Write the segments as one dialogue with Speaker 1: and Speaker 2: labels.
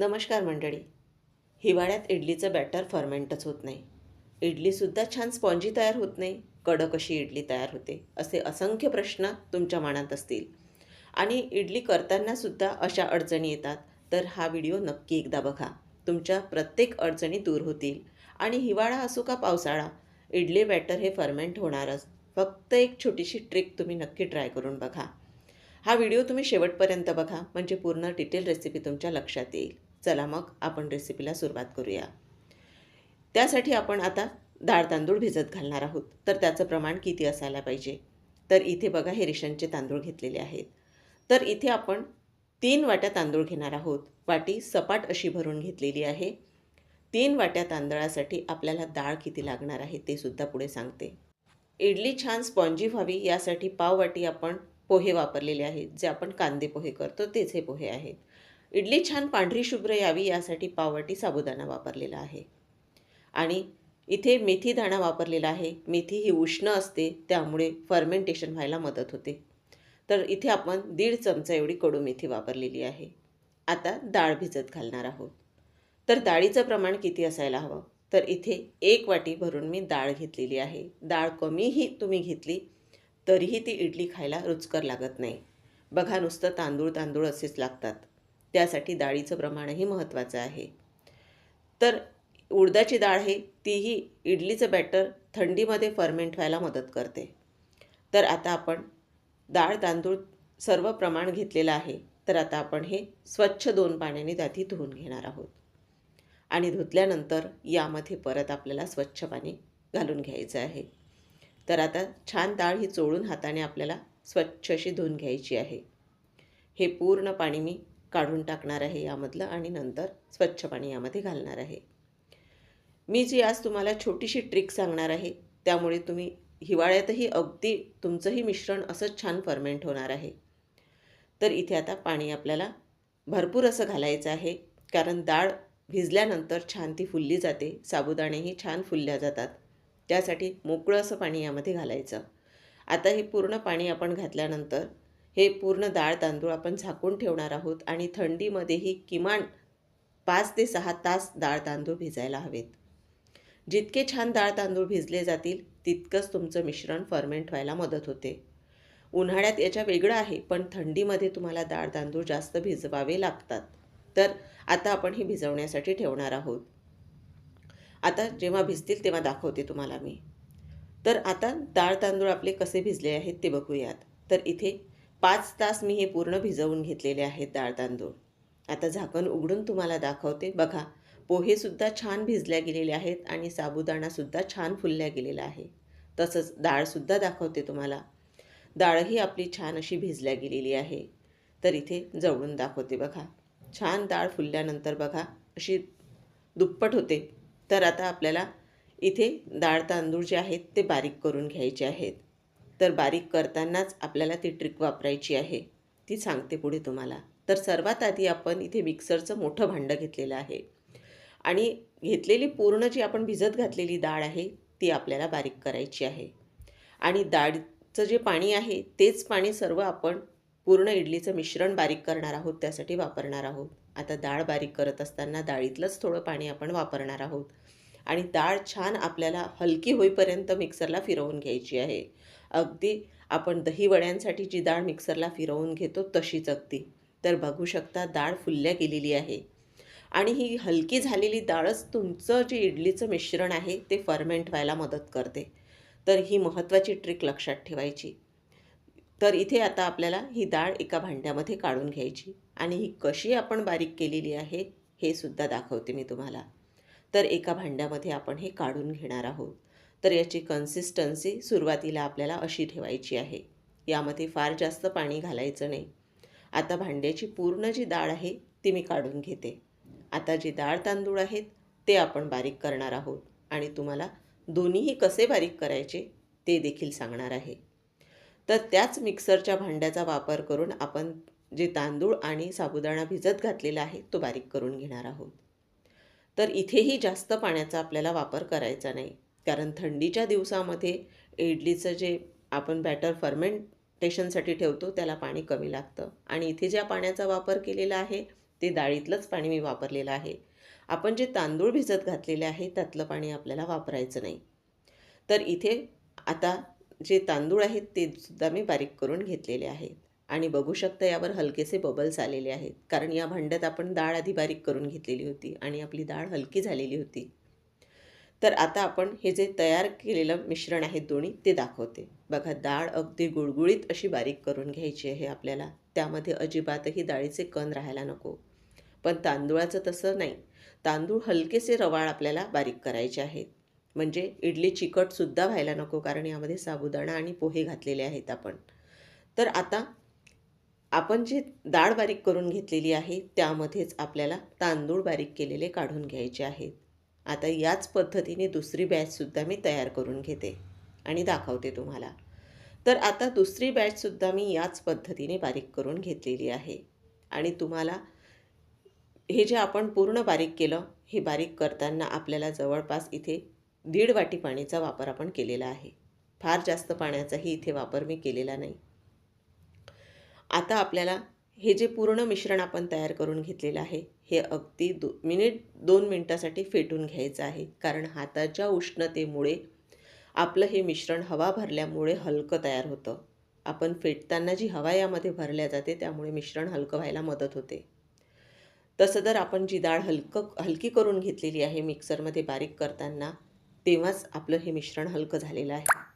Speaker 1: नमस्कार मंडळी. हिवाळ्यात इडलीचं बॅटर फर्मेंटच होत नाही. इडलीसुद्धा छान स्पॉन्जी तयार होत नाही. कडक अशी इडली तयार होते असे असंख्य प्रश्न तुमच्या मनात असतील. आणि इडली करतानासुद्धा अशा अडचणी येतात तर हा व्हिडिओ नक्की एकदा बघा. तुमच्या प्रत्येक अडचणी दूर होतील. आणि हिवाळा असो का पावसाळा इडली बॅटर हे फर्मेंट होणारच. फक्त एक छोटीशी ट्रिक तुम्ही नक्की ट्राय करून बघा. हा व्हिडिओ तुम्ही शेवटपर्यंत बघा म्हणजे पूर्ण डिटेल रेसिपी तुमच्या लक्षात येईल. चला मग आपण रेसिपीला सुरुवात करूया. त्यासाठी आपण आता डाळ तांदूळ भिजत घालणार आहोत. तर त्याचं प्रमाण किती असायला पाहिजे? तर इथे बघा हे रेशनचे तांदूळ घेतलेले आहेत. तर इथे आपण तीन वाट्या तांदूळ घेणार आहोत. वाटी सपाट अशी भरून घेतलेली आहे. तीन वाट्या तांदळासाठी आपल्याला डाळ किती लागणार आहे ते सुद्धा पुढे सांगते. इडली छान स्पॉन्जी व्हावी यासाठी पाववाटी आपण पोहे वापरलेले आहेत. जे आपण कांदे पोहे करतो तेच हे पोहे आहेत. इडली छान पांढरी शुभ्र यावी यासाठी पाववाटी साबुदाणा वापरलेला आहे. आणि इथे मेथी दाणा वापरलेला आहे. मेथी ही उष्ण असते त्यामुळे फर्मेंटेशन व्हायला मदत होते. तर इथे आपण दीड चमचा एवढी कडू मेथी वापरलेली आहे. आता डाळ भिजत घालणार आहोत. तर डाळीचं प्रमाण किती असायला हवं? तर इथे एक वाटी भरून मी डाळ घेतलेली आहे. डाळ कमीही तुम्ही घेतली तरीही ती इडली खायला रुचकर लागत नाही. बघा नुसतं तांदूळ तांदूळ असेच लागतात. त्यासाठी डाळीचं प्रमाणही महत्त्वाचं आहे. तर उडदाची डाळ आहे तीही इडलीचं बॅटर थंडीमध्ये फर्मेंट व्हायला मदत करते. तर आता आपण डाळ तांदूळ सर्व प्रमाण घेतलेलं आहे. तर आता आपण हे स्वच्छ दोन पाण्याने त्याती धुवून घेणार आहोत. आणि धुतल्यानंतर यामध्ये परत आपल्याला स्वच्छ पाणी घालून घ्यायचं आहे. तर आता छान डाळ ही चोळून हाताने आपल्याला स्वच्छ अशी धुवून घ्यायची आहे. हे पूर्ण पाणी मी काढून टाकणार आहे यामधलं आणि नंतर स्वच्छ पाणी यामध्ये घालणार आहे. मी जी आज तुम्हाला छोटीशी ट्रिक सांगणार आहे त्यामुळे तुम्ही हिवाळ्यातही अगदी तुमचंही मिश्रण असंच छान फर्मेंट होणार आहे. तर इथे आता पाणी आपल्याला भरपूर असं घालायचं आहे कारण डाळ भिजल्यानंतर छान ती फुलली जाते साबुदाणेही छान फुलल्या जातात. त्यासाठी मोकळं असं पाणी यामध्ये घालायचं. आता हे पूर्ण पाणी आपण घातल्यानंतर हे पूर्ण डाळ तांदूळ आपण झाकून ठेवणार आहोत आणि थंडीमध्येही किमान पाच ते सहा तास डाळ तांदूळ भिजायला हवेत. जितके छान डाळ तांदूळ भिजले जातील तितकंच तुमचं मिश्रण फर्मेंट व्हायला मदत होते. उन्हाळ्यात याच्या वेगळं आहे पण थंडीमध्ये तुम्हाला डाळ तांदूळ जास्त भिजवावे लागतात. तर आता आपण हे भिजवण्यासाठी ठेवणार आहोत. आता जेव्हा भिजतील तेव्हा दाखवते तुम्हाला मी. तर आता डाळ तांदूळ आपले कसे भिजले आहेत ते बघूयात. तर इथे पाच तास मी हे पूर्ण भिजवून घेतलेले आहेत डाळ तांदूळ. आता झाकण उघडून तुम्हाला दाखवते. बघा पोहेसुद्धा छान भिजल्या गेलेले आहेत आणि साबुदाणासुद्धा छान फुलल्या गेलेला आहे. तसंच डाळसुद्धा दाखवते तुम्हाला. डाळही आपली छान अशी भिजल्या गेलेली आहे. तर इथे जवळून दाखवते बघा. छान डाळ फुलल्यानंतर बघा अशी दुप्पट होते. तर आता आपल्याला इथे डाळ तांदूळ जे आहेत ते बारीक करून घ्यायचे आहेत. तर बारीक करतानाच आपल्याला ती ट्रिक वापरायची आहे. ती सांगते पुढे तुम्हाला. तर सर्वात आधी आपण इथे मिक्सरचं मोठं भांडं घेतलेलं आहे. आणि घेतलेली पूर्ण जी आपण भिजत घातलेली डाळ आहे ती आपल्याला बारीक करायची आहे. आणि डाळचं जे पाणी आहे तेच पाणी सर्व आपण पूर्ण इडलीचं मिश्रण बारीक करणार आहोत त्यासाठी वापरणार आहोत. आता डाळ बारीक करत असताना डाळीतलंच थोडं पाणी आपण वापरणार आहोत. आणि डाळ छान आपल्याला हलकी होईपर्यंत मिक्सरला फिरवून घ्यायची आहे. अगदी आपण दहीवड्यांसाठी जी डाळ मिक्सरला फिरवून घेतो तशीच अगदी. तर बघू शकता डाळ फुल्ल्या गेलेली आहे. आणि ही हलकी झालेली डाळच तुमचं जे इडलीचं मिश्रण आहे ते फर्मेंट व्हायला मदत करते. तर ही महत्त्वाची ट्रिक लक्षात ठेवायची. तर इथे आता आपल्याला ही डाळ एका भांड्यामध्ये काढून घ्यायची. आणि ही कशी आपण बारीक केलेली आहे हे सुद्धा दाखवते मी तुम्हाला. तर एका भांड्यामध्ये आपण हे काढून घेणार आहोत. तर याची कन्सिस्टन्सी सुरुवातीला आपल्याला अशी ठेवायची आहे. यामध्ये फार जास्त पाणी घालायचं नाही. आता भांड्याची पूर्ण जी डाळ आहे ती मी काढून घेते. आता जे डाळ तांदूळ आहेत ते आपण बारीक करणार आहोत आणि तुम्हाला दोन्हीही कसे बारीक करायचे ते देखील सांगणार आहे. तर त्याच मिक्सरच्या भांड्याचा वापर करून आपण जे तांदूळ आणि साबुदाणा भिजत घातलेला आहे तो बारीक करून घेणार आहोत. तर इथेही जास्त पाण्याचा आपल्याला वापर करायचा नाही. कारण थंडीच्या दिवसामध्ये इडलीचं जे आपण बॅटर फर्मेंटेशनसाठी ठेवतो त्याला पाणी कमी लागतं. आणि इथे ज्या पाण्याचा वापर केलेला आहे ते डाळीतलंच पाणी मी वापरलेलं आहे. आपण जे तांदूळ भिजत घातलेले आहे त्यातलं पाणी आपल्याला वापरायचं नाही. तर इथे आता जे तांदूळ आहेत ते सुद्धा मी बारीक करून घेतलेले आहेत. आणि बघू शकता यावर हलकेसे बबल्स आलेले आहेत. कारण या भांड्यात आपण डाळ आधी बारीक करून घेतलेली होती आणि आपली डाळ हलकी झालेली होती. तर आता आपण हे जे तयार केलेलं मिश्रण आहे दोन्ही ते दाखवते. बघा डाळ अगदी गुळगुळीत अशी बारीक करून घ्यायची आहे आपल्याला. त्यामध्ये अजिबातही डाळीचे कण राहायला नको. पण तांदूळाचं तसं नाही. तांदूळ हलकेसे रवाळ आपल्याला बारीक करायचे आहेत. म्हणजे इडली चिकटसुद्धा व्हायला नको कारण यामध्ये साबुदाणा आणि पोहे घातलेले आहेत आपण. तर आता आपण जी डाळ बारीक करून घेतलेली आहे त्यामध्येच आपल्याला तांदूळ बारीक केलेले काढून घ्यायचे आहेत. आता याच पद्धतीने दुसरी बॅचसुद्धा मी तयार करून घेते आणि दाखवते तुम्हाला. तर आता दुसरी बॅचसुद्धा मी याच पद्धतीने बारीक करून घेतलेली आहे. आणि तुम्हाला हे जे आपण पूर्ण बारीक केलं हे बारीक करताना आपल्याला जवळपास इथे दीड वाटी पाण्याचा वापर आपण केलेला आहे. फार जास्त पाण्याचाही इथे वापर मी केलेला नाही. आता आपल्याला हे जे पूर्ण मिश्रण आपण तयार करून घेतलेलं आहे हे अगदी दो मिनिट दोन मिनटासाठी फेटून घ्यायचं आहे. कारण हाताच्या उष्णतेमुळे आपलं हे मिश्रण हवा भरल्यामुळे हलकं तयार होतं. आपण फेटताना जी हवा यामध्ये भरल्या जाते त्यामुळे मिश्रण हलकं व्हायला मदत होते. तसं जर आपण जी डाळ हलकं हलकी करून घेतलेली आहे मिक्सरमध्ये बारीक करताना तेव्हाच आपलं हे मिश्रण हलकं झालेलं आहे.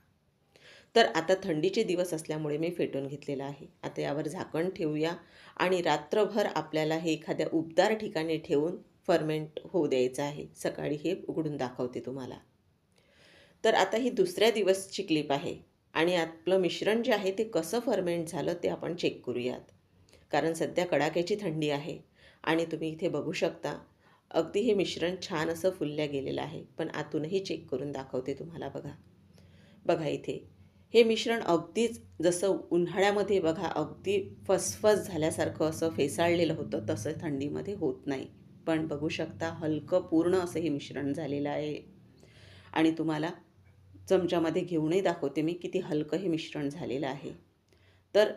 Speaker 1: तर आता थंडीचे दिवस असल्यामुळे मी फेटून घेतलेलं आहे. आता यावर झाकण ठेवूया आणि रात्रभर आपल्याला हे एखाद्या उबदार ठिकाणी ठेवून फर्मेंट होऊ द्यायचं आहे. सकाळी हे उघडून दाखवते तुम्हाला. तर आता ही दुसऱ्या दिवसची क्लिप आहे आणि आपलं मिश्रण जे आहे ते कसं फर्मेंट झालं ते आपण चेक करूयात. कारण सध्या कडाक्याची थंडी आहे आणि तुम्ही इथे बघू शकता अगदी हे मिश्रण छान असं फुलल्या गेलेलं आहे. पण आतूनही चेक करून दाखवते तुम्हाला बघा. बघा इथे हे मिश्रण अगदीच जसं उन्हाळ्यामध्ये बघा अगदी फसफस झाल्यासारखं असं फेसाळलेलं होतं तसं थंडीमध्ये होत नाही. पण बघू शकता हलकं पूर्ण असं हे मिश्रण झालेलं आहे. आणि तुम्हाला चमच्यामध्ये घेऊनही दाखवते मी किती हलकं हे मिश्रण झालेलं आहे. तर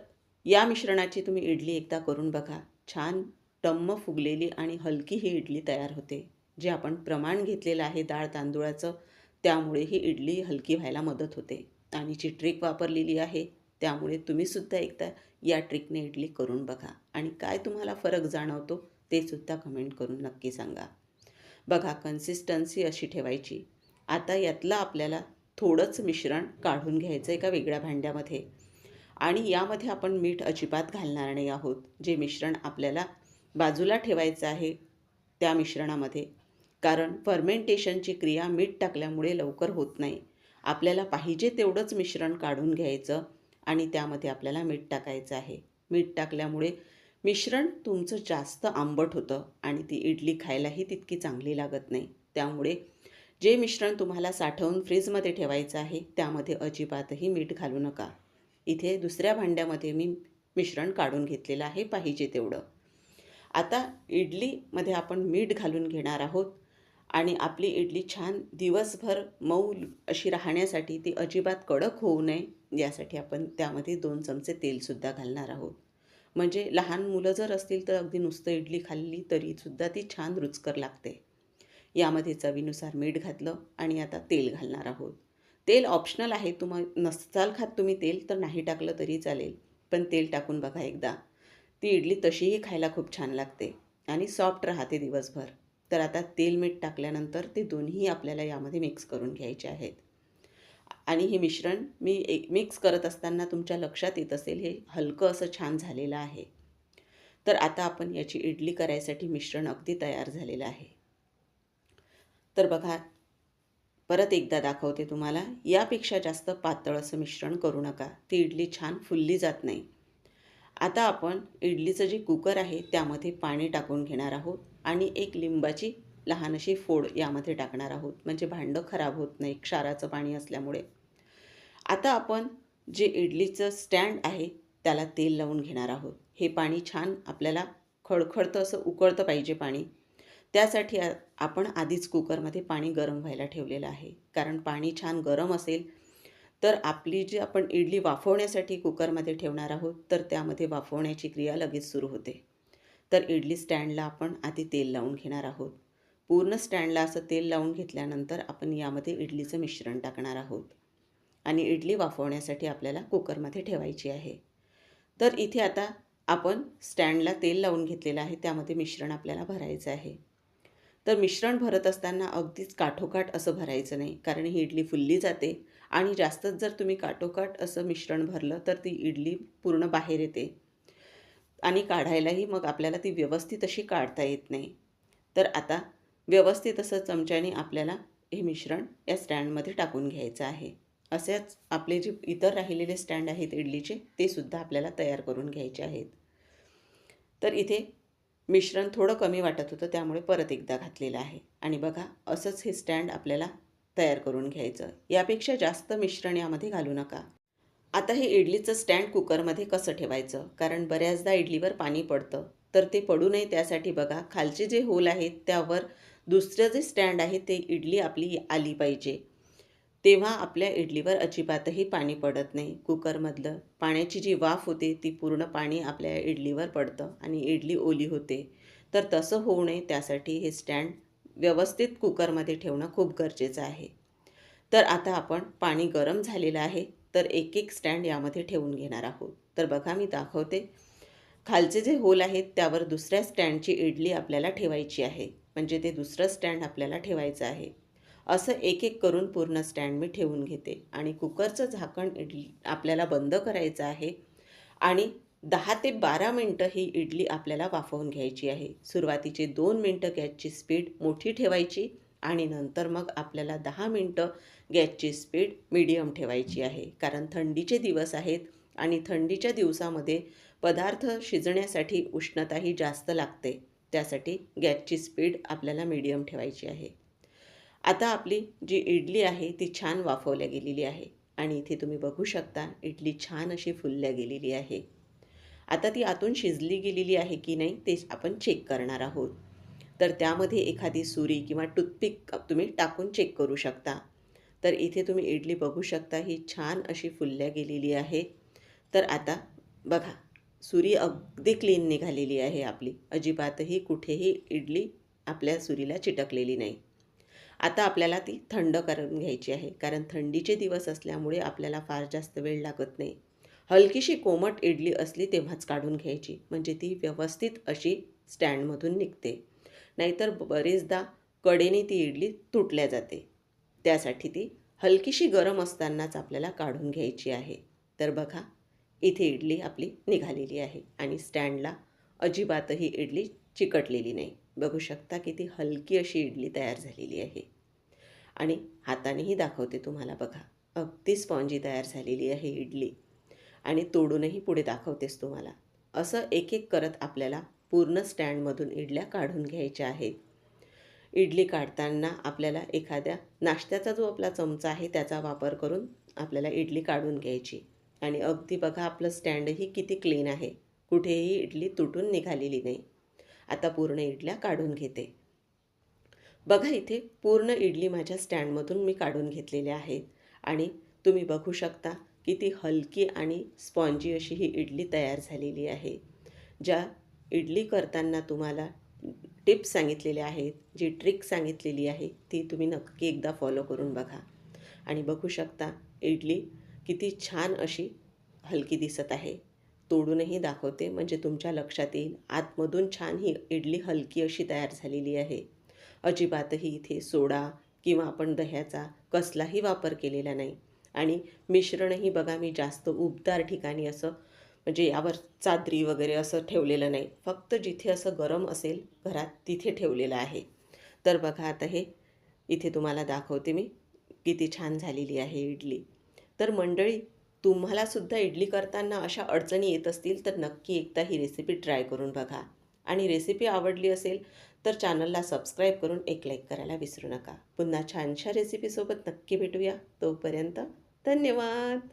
Speaker 1: या मिश्रणाची तुम्ही इडली एकदा करून बघा. छान टम्म फुगलेली आणि हलकी ही इडली तयार होते. जे आपण प्रमाण घेतलेलं आहे डाळ तांदूळाचं त्यामुळे ही इडली हलकी व्हायला मदत होते. आणि जी ट्रिक वापरलेली आहे. त्यामुळे तुम्हीसुद्धा एकदा या ट्रिकने इडली करून बघा. आणि काय तुम्हाला फरक जाणवतो ते सुद्धा कमेंट करून नक्की सांगा. बघा कन्सिस्टन्सी अशी ठेवायची. आता यातलं आपल्याला थोडंच मिश्रण काढून घ्यायचं एका वेगळ्या भांड्यामध्ये. आणि यामध्ये आपण मीठ अजिबात घालणार नाही आहोत. जे मिश्रण आपल्याला बाजूला ठेवायचं आहे त्या मिश्रणामध्ये. कारण फर्मेंटेशनची क्रिया मीठ टाकल्यामुळे लवकर होत नाही. आपल्याला पाहिजे तेवढंच मिश्रण काढून घ्यायचं आणि त्यामध्ये आपल्याला मीठ टाकायचं आहे. मीठ टाकल्यामुळे मिश्रण तुमचं जास्त आंबट होतं आणि ती इडली खायलाही तितकी चांगली लागत नाही. त्यामुळे जे मिश्रण तुम्हाला साठवून फ्रीजमध्ये ठेवायचं आहे त्यामध्ये अजिबातही मीठ घालू नका. इथे दुसऱ्या भांड्यामध्ये मी मिश्रण काढून घेतलेलं आहे पाहिजे तेवढं. आता इडलीमध्ये आपण मीठ घालून घेणार आहोत. आणि आपली इडली छान दिवसभर मऊ अशी राहण्यासाठी ती अजिबात कडक होऊ नये यासाठी आपण त्यामध्ये दोन चमचे तेलसुद्धा घालणार आहोत. म्हणजे लहान मुलं जर असतील तर अगदी नुसतं इडली खाल्ली तरीसुद्धा ती छान रुचकर लागते. यामध्ये चवीनुसार मीठ घातलं आणि आता तेल घालणार आहोत. तेल ऑप्शनल आहे तुम्हा नसाल खात तुम्ही तेल तर नाही टाकलं तरी चालेल. पण तेल टाकून बघा एकदा. ती इडली तशीही खायला खूप छान लागते आणि सॉफ्ट राहते दिवसभर. तर आता तेल मीठ टाकल्यानंतर ते दोन्ही आपल्याला यामध्ये मिक्स करून घ्यायचे आहेत. आणि हे मिश्रण मी एक मिक्स करत असताना तुमच्या लक्षात येत असेल हे हलकं असं छान झालेलं आहे. तर आता आपण याची इडली करायसाठी मिश्रण अगदी तयार झालेलं आहे. तर बघा परत एकदा दाखवते तुम्हाला. यापेक्षा जास्त पातळ असं मिश्रण करू नका. ती इडली छान फुलली जात नाही. आता आपण इडलीचं जे कुकर आहे त्यामध्ये पाणी टाकून घेणार आहोत. आणि एक लिंबाची लहान अशी फोड यामध्ये टाकणार आहोत. म्हणजे भांडं खराब होत नाही क्षाराचं पाणी असल्यामुळे. आता आपण जे इडलीचं स्टँड आहे त्याला तेल लावून घेणार आहोत. हे पाणी छान आपल्याला खळखळतं असं उकळतं पाहिजे पाणी. त्यासाठी आपण आधीच कुकरमध्ये पाणी गरम व्हायला ठेवलेलं आहे. कारण पाणी छान गरम असेल तर आपली जी आपण इडली वाफवण्यासाठी कुकरमध्ये ठेवणार आहोत तर त्यामध्ये वाफवण्याची क्रिया लगेच सुरू होते. तर इडली स्टँडला आपण आधी तेल लावून घेणार आहोत. पूर्ण स्टँडला असं तेल लावून घेतल्यानंतर आपण यामध्ये इडलीचं मिश्रण टाकणार आहोत. आणि इडली वाफवण्यासाठी आपल्याला कुकरमध्ये ठेवायची आहे. तर इथे आता आपण स्टँडला तेल लावून घेतलेलं आहे. त्यामध्ये मिश्रण आपल्याला भरायचं आहे. तर मिश्रण भरत असताना अगदीच काठोकाठ असं भरायचं नाही. कारण ही इडली फुलली जाते आणि जास्तच जर तुम्ही काठोकाठ असं मिश्रण भरलं तर ती इडली पूर्ण बाहेर येते. आणि काढायलाही मग आपल्याला ती व्यवस्थित अशी काढता येत नाही. तर आता व्यवस्थित असं चमच्याने आपल्याला हे मिश्रण या स्टँडमध्ये टाकून घ्यायचं आहे. असेच आपले जे इतर राहिलेले स्टँड आहेत इडलीचे ते सुद्धा आपल्याला तयार करून घ्यायचे आहेत. तर इथे मिश्रण थोडं कमी वाटत होतं त्यामुळे परत एकदा घातलेलं आहे. आणि बघा असंच हे स्टँड आपल्याला तयार करून घ्यायचं. यापेक्षा जास्त मिश्रण यामध्ये घालू नका. आता हे इडलीचं स्टँड कुकरमध्ये कसं ठेवायचं? कारण बऱ्याचदा इडलीवर पाणी पडतं. तर ते पडू नये त्यासाठी बघा. खालचे जे होल आहेत त्यावर दुसरं जे स्टँड आहे ते इडली आपली आली पाहिजे. तेव्हा आपल्या इडलीवर अजिबातही पाणी पडत नाही. कुकरमधलं पाण्याची जी वाफ होते ती पूर्ण पाणी आपल्या इडलीवर पडतं आणि इडली ओली होते. तर तसं होऊ नये. त्यासाठी हे स्टँड व्यवस्थित कुकरमध्ये ठेवणं खूप गरजेचं आहे. तर आता आपण पाणी गरम झालेलं आहे. तर एक एक स्टँड यामध्ये ठेवून घेणार आहोत. तर बघा मी दाखवते. खालचे जे होल आहेत त्यावर दुसऱ्या स्टँडची इडली आपल्याला ठेवायची आहे. म्हणजे ते दुसरं स्टँड आपल्याला ठेवायचं आहे. असं एक एक करून पूर्ण स्टँड मी ठेवून घेते. आणि कुकरचं झाकण इडली आपल्याला बंद करायचं आहे. आणि दहा ते बारा मिनटं ही इडली आपल्याला वाफवून घ्यायची आहे. सुरुवातीचे दोन मिनटं गॅसची स्पीड मोठी ठेवायची. आणि नंतर मग आपल्याला दहा मिनटं गॅसची स्पीड मिडियम ठेवायची आहे. कारण थंडीचे दिवस आहेत आणि थंडीच्या दिवसामध्ये पदार्थ शिजण्यासाठी उष्णताही जास्त लागते. त्यासाठी गॅसची स्पीड आपल्याला मिडियम ठेवायची आहे. आता आपली जी इडली आहे ती छान वाफवल्या गेलेली आहे आणि इथे तुम्ही बघू शकता इडली छान अशी फुलल्या गेलेली आहे. आता ती आतून शिजली गेलेली आहे की नाही ते आपण चेक करणार आहोत. तर त्यामध्ये एखादी सुरी किंवा टूथपिक तुम्ही टाकून चेक करू शकता. तर इथे तुम्ही इडली बघू शकता ही छान अशी फुलल्या गेलेली आहे. तर आता बघा सुरी अगदी क्लीन निघालेली आहे आपली. अजिबातही कुठेही इडली आपल्या सुरीला चिटकलेली नाही. आता आपल्याला ती थंड करून घ्यायची आहे कारण थंडीचे दिवस असल्यामुळे आपल्याला फार जास्त वेळ लागत नाही. हलकीशी कोमट इडली असली तेव्हाच काढून घ्यायची म्हणजे ती व्यवस्थित अशी स्टँडमधून निघते. नाहीतर बरेचदा कडेने ती इडली तुटल्या जाते. त्यासाठी ती हलकीशी गरम असतानाच आपल्याला काढून घ्यायची आहे. तर बघा इथे इडली आपली निघालेली आहे आणि स्टँडला अजिबातही इडली चिकटलेली नाही. बघू शकता की ती हलकी अशी इडली तयार झालेली आहे. आणि हातानेही दाखवते तुम्हाला बघा अगदी स्पॉन्जी तयार झालेली आहे इडली. आणि तोडूनही पुढे दाखवतेस तुम्हाला. असं एक एक करत आपल्याला पूर्ण स्टँडमधून इडल्या काढून घ्यायच्या आहेत. इडली काढताना आपल्याला एखाद्या नाश्त्याचा जो आपला चमचा आहे त्याचा वापर करून आपल्याला इडली काढून घ्यायची. आणि अगदी बघा आपलं स्टँडही किती क्लीन आहे. कुठेही इडली तुटून निघालेली नाही. आता पूर्ण इडल्या काढून घेते. बघा इथे पूर्ण इडली माझ्या स्टँडमधून मी काढून घेतलेल्या आहेत आणि तुम्ही बघू शकता किती हलकी आणि स्पॉन्जी अशी ही इडली तयार झालेली आहे. ज्या इडली करताना तुम्हाला टिप्स सांगितलेल्या आहेत जी ट्रिक सांगितलेली आहे ती तुम्ही नक्की एकदा फॉलो करून बघा. आणि बघू शकता इडली किती छान अशी हलकी दिसत आहे. तोडूनही दाखवते म्हणजे तुमच्या लक्षात येईल आतमधून छान ही इडली हलकी अशी तयार झालेली आहे. अजिबातही इथे सोडा किंवा आपण दह्याचा कसलाही वापर केलेला नाही. आणि मिश्रणही बघा मी जास्त उबदार ठिकाणी असं म्हणजे यावर चादरी वगैरे असं ठेवलेलं नाही. फक्त जिथे असं गरम असेल घरात तिथे ठेवलेलं आहे. तर बघा आता हे इथे तुम्हाला दाखवते मी किती छान झालेली आहे इडली. तर मंडळी तुम्हालासुद्धा इडली करताना अशा अडचणी येत असतील तर नक्की एकदा ही रेसिपी ट्राय करून बघा. आणि रेसिपी आवडली असेल तर चॅनलला सबस्क्राईब करून एक लाईक करायला विसरू नका. पुन्हा छानशा रेसिपीसोबत नक्की भेटूया. तोपर्यंत धन्यवाद!